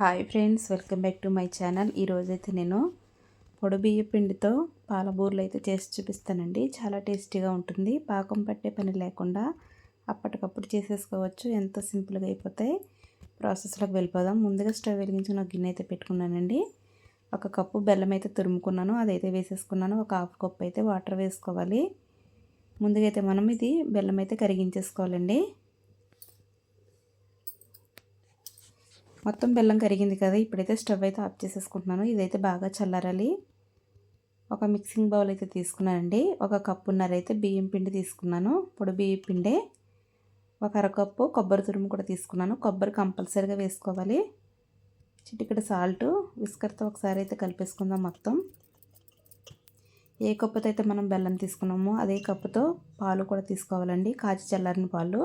Hi friends welcome back to my channel ఈరోజైతే నేను పొడి బియ్య పిండితో పాలబూరలు అయితే చేసి చూపిస్తానండి. చాలా టేస్టీగా ఉంటుంది. పాకం పట్టే పని లేకుండా అప్పటికప్పుడు చేసేసుకోవచ్చు. ఎంతో సింపుల్గా అయిపోతాయి. ప్రాసెస్లోకి వెళ్ళిపోదాం. ముందుగా స్టవ్ వెలిగించిన గిన్నె అయితే పెట్టుకున్నానండి. ఒక కప్పు బెల్లం అయితే తురుముకున్నాను. అదైతే వేసేసుకున్నాను. ఒక హాఫ్ కప్ అయితే వాటర్ వేసుకోవాలి. ముందుగా అయితే మనం ఇది బెల్లం అయితే కరిగించేసుకోవాలండి. మొత్తం బెల్లం కరిగింది కదా ఇప్పుడైతే స్టవ్ అయితే ఆఫ్ చేసేసుకుంటున్నాను. ఇదైతే బాగా చల్లారాలి. ఒక మిక్సింగ్ బౌల్ అయితే తీసుకున్నానండి. ఒక కప్పున్నర అయితే బియ్యం పిండి తీసుకున్నాను. పొడి బియ్యం పిండి ఒక అరకప్పు కొబ్బరి తురుము కూడా తీసుకున్నాను. కొబ్బరి కంపల్సరీగా వేసుకోవాలి. చిటికడ సాల్ట్ విస్కర్తో ఒకసారి అయితే కలిపేసుకుందాం మొత్తం. ఏ కప్పుతో అయితే మనం బెల్లం తీసుకున్నామో అదే కప్పుతో పాలు కూడా తీసుకోవాలండి. కాచి చల్లారిన పాలు.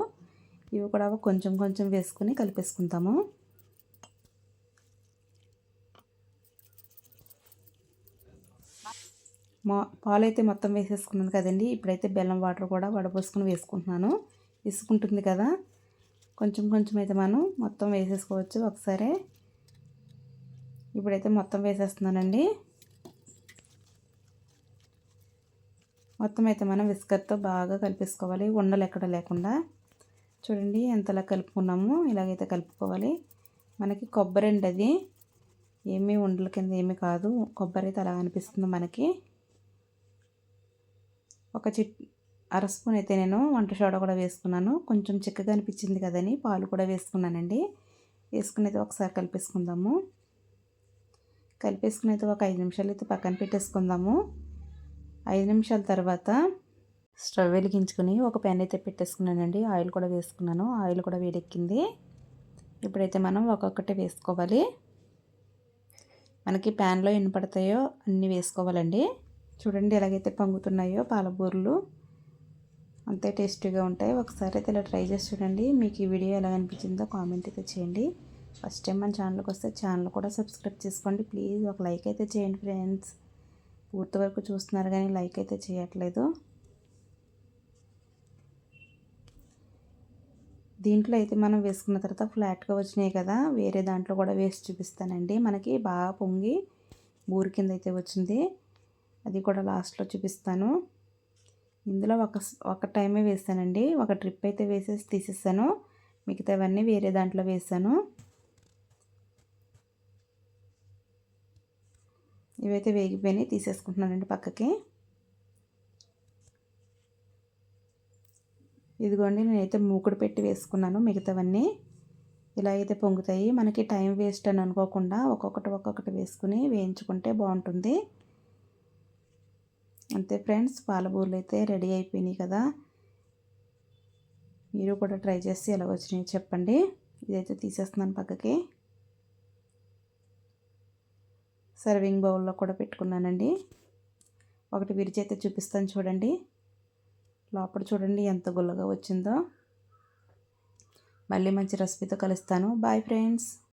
ఇవి కూడా కొంచెం కొంచెం వేసుకుని కలిపేసుకుంటాము. మా పాలైతే మొత్తం వేసేసుకున్నాను కదండి. ఇప్పుడైతే బెల్లం వాటర్ కూడా వడపోసుకుని వేసుకుంటున్నాను. ఇసుకుంటుంది కదా. కొంచెం కొంచెం అయితే మనం మొత్తం వేసేసుకోవచ్చు ఒకసారి. ఇప్పుడైతే మొత్తం వేసేస్తున్నానండి. మొత్తం అయితే మనం విస్కర్తో బాగా కలిపేసుకోవాలి. ఉండలు ఎక్కడ లేకుండా. చూడండి ఎంతలా కలుపుకున్నాము. ఇలాగైతే కలుపుకోవాలి. మనకి కొబ్బరి అండి అది. ఏమీ ఉండల కింద ఏమీ కాదు. కొబ్బరి అయితే అలా అనిపిస్తుంది మనకి. ఒక చిట్ అర స్పూన్ అయితే నేను వంట సోడా కూడా వేసుకున్నాను. కొంచెం చిక్కగా అనిపించింది కదని పాలు కూడా వేసుకున్నానండి. వేసుకుని అయితే ఒకసారి కలిపేసుకుందాము. కలిపేసుకుని అయితే ఒక ఐదు నిమిషాలు అయితే పక్కన పెట్టేసుకుందాము. ఐదు నిమిషాల తర్వాత స్టవ్ వెలిగించుకొని ఒక పెన్ అయితే పెట్టేసుకున్నానండి. ఆయిల్ కూడా వేసుకున్నాను. ఆయిల్ కూడా వేడెక్కింది. ఇప్పుడైతే మనం ఒక్కొక్కటి వేసుకోవాలి. మనకి ప్యాన్లో ఎన్ని పడతాయో అన్నీ వేసుకోవాలండి. చూడండి ఎలాగైతే పొంగుతున్నాయో పాలబూరలు. అంతే టేస్టీగా ఉంటాయి. ఒకసారి అయితే ఇలా ట్రై చేసి చూడండి. మీకు ఈ వీడియో ఎలా అనిపించిందో కామెంట్ అయితే చేయండి. ఫస్ట్ టైం మన ఛానల్కి వస్తే ఛానల్ కూడా సబ్స్క్రైబ్ చేసుకోండి. ప్లీజ్ ఒక లైక్ అయితే చేయండి ఫ్రెండ్స్. పూర్తి వరకు చూస్తున్నారు కానీ లైక్ అయితే చేయట్లేదు. దీంట్లో అయితే మనం వేసుకున్న తర్వాత ఫ్లాట్గా వచ్చినాయి కదా వేరే దాంట్లో కూడా వేసి చూపిస్తానండి. మనకి బాగా పొంగి బూరి కింద అయితే వచ్చింది. అది కూడా లాస్ట్లో చూపిస్తాను. ఇందులో ఒక ఒక టైమే వేసానండి. ఒక ట్రిప్ అయితే వేసేసి తీసేసాను. మిగతావన్నీ వేరే దాంట్లో వేసాను. ఇవైతే వేగిపోయినాయి తీసేసుకుంటున్నానండి పక్కకి. ఇదిగోండి నేనైతే మూకుడు పెట్టి వేసుకున్నాను మిగతావన్నీ. ఇలా అయితే పొంగుతాయి. మనకి టైం వేస్ట్ అని అనుకోకుండా ఒక్కొక్కటి ఒక్కొక్కటి వేసుకుని వేయించుకుంటే బాగుంటుంది. అంతే ఫ్రెండ్స్ పాలబూరలు అయితే రెడీ అయిపోయినాయి కదా. మీరు కూడా ట్రై చేసి ఎలా వచ్చినాయి చెప్పండి. ఇదైతే తీసేస్తున్నాను పక్కకి. సర్వింగ్ బౌల్లో కూడా పెట్టుకున్నానండి. ఒకటి విరిచి అయితే చూపిస్తాను చూడండి. లోపల చూడండి ఎంత గుల్లగా వచ్చిందో. మళ్ళీ మంచి రెసిపీతో కలుస్తాను. Bye friends.